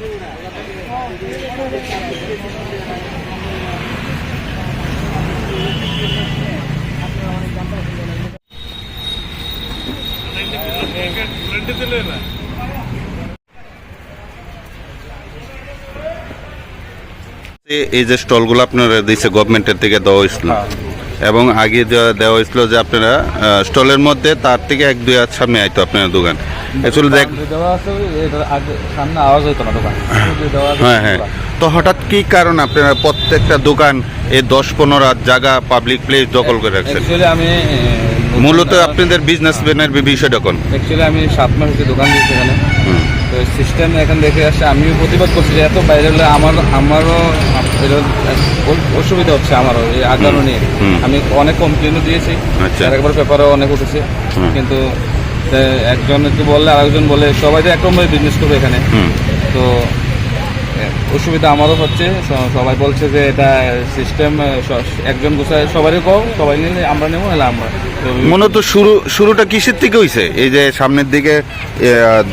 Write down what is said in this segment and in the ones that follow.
এই যে স্টলগুলো আপনারা দিয়েছে গভর্নমেন্টের থেকে দেওয়া হয়েছিল। এবং আগে দেওয়া হয়েছিল যে আপনারা স্টলের মধ্যে তার থেকে এক দুই হাত সামনে আইতো আপনার দোকান। অ্যাকচুয়ালি দেখ দেওয়া আছে এটার আগে সামনে আওয়াজ হইতো না দোকান। যে হ্যাঁ হ্যাঁ। তো হঠাৎ কি কারণ আপনারা প্রত্যেকটা দোকান এই দশ পনেরো হাত জায়গা পাবলিক প্লেস দখল করে রাখছেন? আমি মূলত আপনাদের বিজনেসম্যানের বিষয়টা কোন? অ্যাকচুয়ালি আমি সাত মাস হচ্ছে দোকান দিয়েছি এখানে। তো সিস্টেম এখান দেখে আসছে আমিও প্রতিবাদ করছি যে এত বাইরে হলে আমার আমারও অসুবিধা হচ্ছে আমারও এই আগানো নিয়ে। আমি অনেক কমপ্লেনও দিয়েছি। আচ্ছা। আর একবার পেপারও অনেক উঠেছে। কিন্তু একজনকে বললে আরেকজন বলে সবাই তো একরকমভাবে বিজনেস করবে এখানে। তো অসুবিধা আমারও হচ্ছে। সবাই বলছে যে এটা সিস্টেম একজন গোছায় সবারই কও সবাই নিলে আমরা নেব নাহলে আমরা মূলত শুরু শুরুটা কিসের থেকে হয়েছে এই যে সামনের দিকে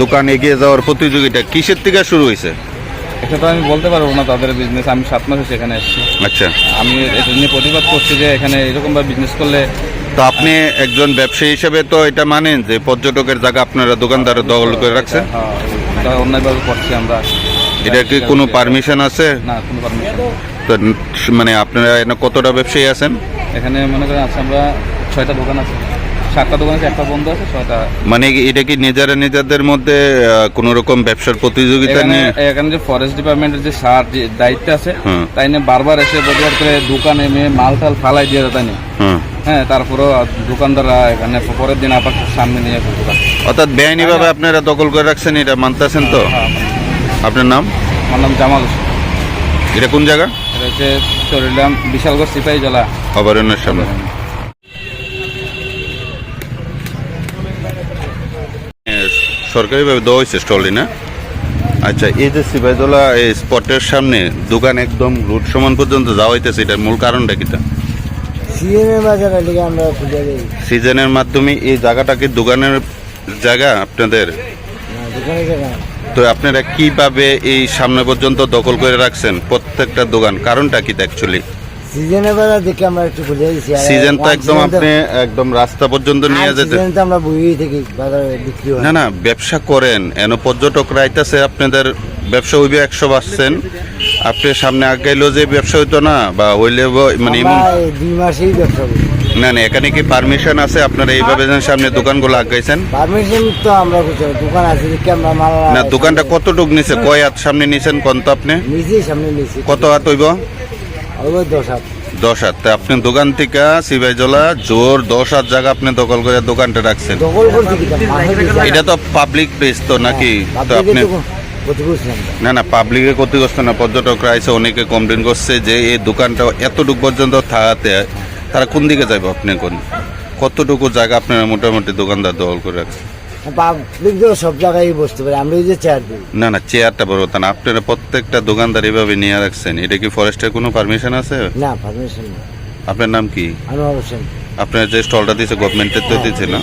দোকান এগিয়ে যাওয়ার প্রতিযোগিতা কিসের থেকে শুরু হয়েছে এটা তো আমি বলতে পারব না তাদের বিজনেস আমি সাত মাসে সেখানে এসেছি। আচ্ছা। আমি এটা নিয়ে প্রতিবাদ করছি যে এখানে এরকমভাবে বিজনেস করলে তো আপনি একজন ব্যবসায়ী হিসেবে তো এটা মানেন যে পর্যটকের জায়গা আপনারা দোকানদার দখল করে রাখছেন? হ্যাঁ, অন্যায়ভাবে করছি আমরা এটা কি কোনো পারমিশন আছে? না কোনো পারমিশন তো মানে আপনারা এখানে কতটা ব্যবসায়ী আছেন? এখানে মনে করেন আছে আমরা ছয়টা দোকান আছে। সাতটা দোকান আছে একটা বন্ধ আছে ছয়টা। মানে কি এটা কি নিজেরা নিজেদের মধ্যে কোনো রকম ব্যবসার প্রতিযোগিতা নিয়ে? এখানে যে ফরেস্ট ডিপার্টমেন্টের যে সার যে দায়িত্ব আছে তাই নিয়ে বারবার এসে প্রতিবাদ করে দোকানে মেয়ে মাল টাল ফালাই দিয়ে তাই নিয়ে। হ্যাঁ তারপরেও দোকানদাররা এখানে পরের দিন আবার সামনে নিয়ে দোকান। অর্থাৎ বেআইনিভাবে আপনারা দখল করে রাখছেন এটা মানতেছেন তো? হ্যাঁ, আপনার নাম? আমার নাম জামাল এটা কোন জায়গা? এটা হচ্ছে চরিলাম বিশালগড় সিপাহী জলা। অভয়ারণ্যের সামনে। হ্যাঁ, সরকারিভাবে দেওয়া হয়েছে স্টলটি না? আচ্ছা এই যে সিবাইদোলা এই স্পটের সামনে দোকান একদম রুট সমান পর্যন্ত যাওয়া হইতেছে এটার মূল কারণটা কিটা? সিজনের মাধ্যমে এই জায়গাটা কি দোকানের জায়গা আপনাদের। তো আপনারা কীভাবে এই সামনে পর্যন্ত দখল করে রাখছেন প্রত্যেকটা দোকান? কারণটা কি অ্যাকচুয়ালি সিজনে বাজার দেখে আমরা একটু খুলে দিয়েছি সিজন তো একদম আপনি একদম রাস্তা পর্যন্ত নিয়ে যেতে season তো আমরা বইয়েই থাকি বাজারে বিক্রি হয়। না না ব্যবসা করেন। এন পর্যটকরা আইতাছে আপনাদের ব্যবসা হইবে একশো পার্সেন্ট আপনি সামনে আগাইলেও যে ব্যবসা হইতো না বা হইলে মানে দুই মাসেই ব্যবসা না না এখানে কি পারমিশন আছে? আপনারা এইভাবে যেন সামনে দোকানগুলো আগাইছেন? পারমিশন তো আমরা কোথাও দোকান আছে দেখে আমরা মাল না দোকানটা কতটুক নিছে? কয় হাত সামনে নিছেন? কোন তো আপনি? নিচেই সামনে নিচে কত হাত হইব? ওই দশ হাত। দশ হাত। তা আপনি দোকান থেকে সিবাইজলা জোর দশ হাত জায়গা আপনি দখল করে দোকানটা রাখছেন। এটা তো পাবলিক প্লেস তো নাকি? তো আপনি না। না পাবলিকে ক্ষতিগ্রস্ত না পর্যটকরা এসে অনেকে কমপ্লেন করছে যে এই দোকানটা এতটুকু পর্যন্ত থাকাতে তারা কোন দিকে যাবে আপনি কোন কতটুকু জায়গা আপনারা মোটামুটি দোকানদার দখল করে রাখছেন? পাবলিক তো সব জায়গায় বসতে পারে আমরা ওই যে চেয়ার দিই। না না চেয়ারটা বড় কথা না আপনারা প্রত্যেকটা দোকানদার এভাবে নিয়ে রাখছেন এটা কি ফরেস্টের কোনো পারমিশন আছে? না পারমিশন না। আপনার নাম কি? আনোয়ার হোসেন। আপনার যে স্টলটা দিয়েছে গভর্নমেন্টের তো দিয়েছে না?